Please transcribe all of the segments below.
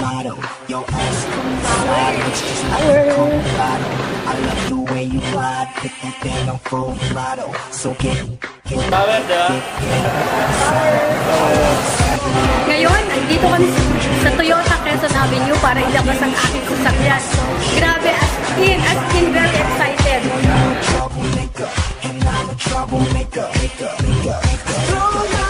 motto. Your ass slide, it's just like a Colorado. I love the way you glide, put that thing on full throttle. So get, get, Power, di ba? Ngayon, andito kami sa Toyota Quezon Avenue para ilabas ang aking sasakyan. Grabe, as in, as in, very excited. troublemaker, and I'm a troublemaker. Maker, maker, maker. Throw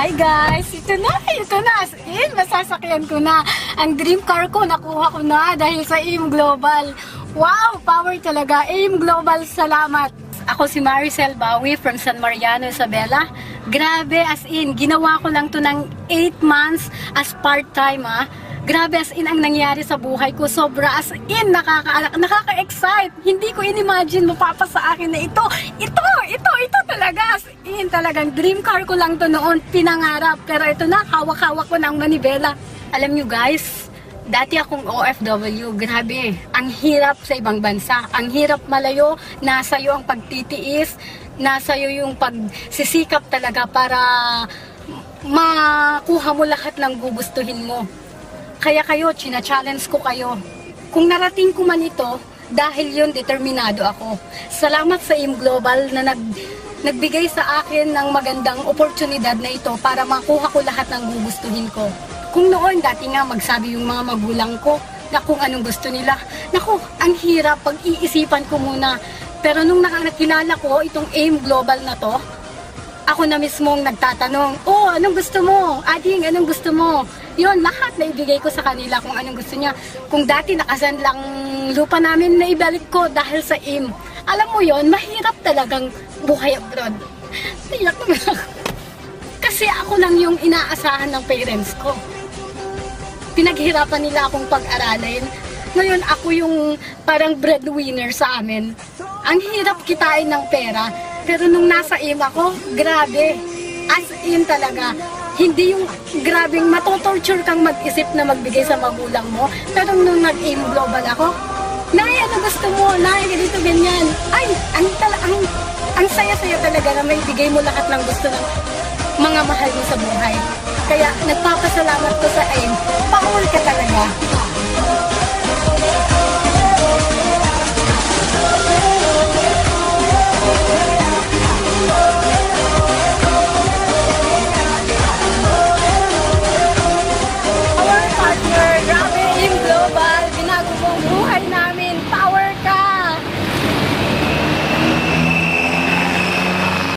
Hi guys! Ito na! Ito na! As in, masasakyan ko na. Ang dream car ko, nakuha ko na dahil sa AIM Global. Wow! Power talaga. AIM Global, salamat! Ako si Maricel Bawi from San Mariano, Isabela. Grabe, as in, ginawa ko lang to ng 8 months as part-time ha. Grabe as in ang nangyari sa buhay ko. Sobra as in nakaka nakaka-excite. Hindi ko in-imagine mapapa sa akin na ito. Ito, ito, talaga. As in talagang dream car ko lang to noon. Pinangarap. Pero ito na, hawak-hawak ko ng manibela. Alam nyo guys, Dati akong OFW, grabe. Ang hirap sa ibang bansa. Ang hirap malayo, nasa iyo ang pagtitiis, nasa iyo yung pagsisikap talaga para makuha mo lahat ng gugustuhin mo. Kaya kayo, china-challenge ko kayo. Kung narating ko man ito, dahil yun, determinado ako. Salamat sa IM Global na nag, nagbigay sa akin ng magandang oportunidad na ito para makuha ko lahat ng gugustuhin ko. Kung noon, dati nga magsabi yung mga magulang ko na kung anong gusto nila. Naku, ang hirap pag-iisipan ko muna. Pero nung naka- nakilala ko itong AIM Global na to, ako na mismong nagtatanong, oh, anong gusto mo? Ading, anong gusto mo? Yun, lahat na ibigay ko sa kanila kung anong gusto niya. Kung dati nakasan lang lupa namin na ibalik ko dahil sa IM. Alam mo yon mahirap talagang buhay abroad. Iyak naman. Kasi ako lang yung inaasahan ng parents ko. Pinaghirapan nila akong pag-aralin. Ngayon ako yung parang breadwinner sa amin. Ang hirap kitain ng pera. Pero nung nasa IM ako, grabe. As in talaga. Hindi yung grabing matotorture kang mag-isip na magbigay sa magulang mo. Pero nung nag-aim global ako, Nay, ano gusto mo? Nay, ganito, ganyan. Ay, ang, tala, ang, ang saya-saya talaga na may bigay mo lahat ng gusto ng mga mahal mo sa buhay. Kaya nagpapasalamat ko sa AIM. Power ka talaga.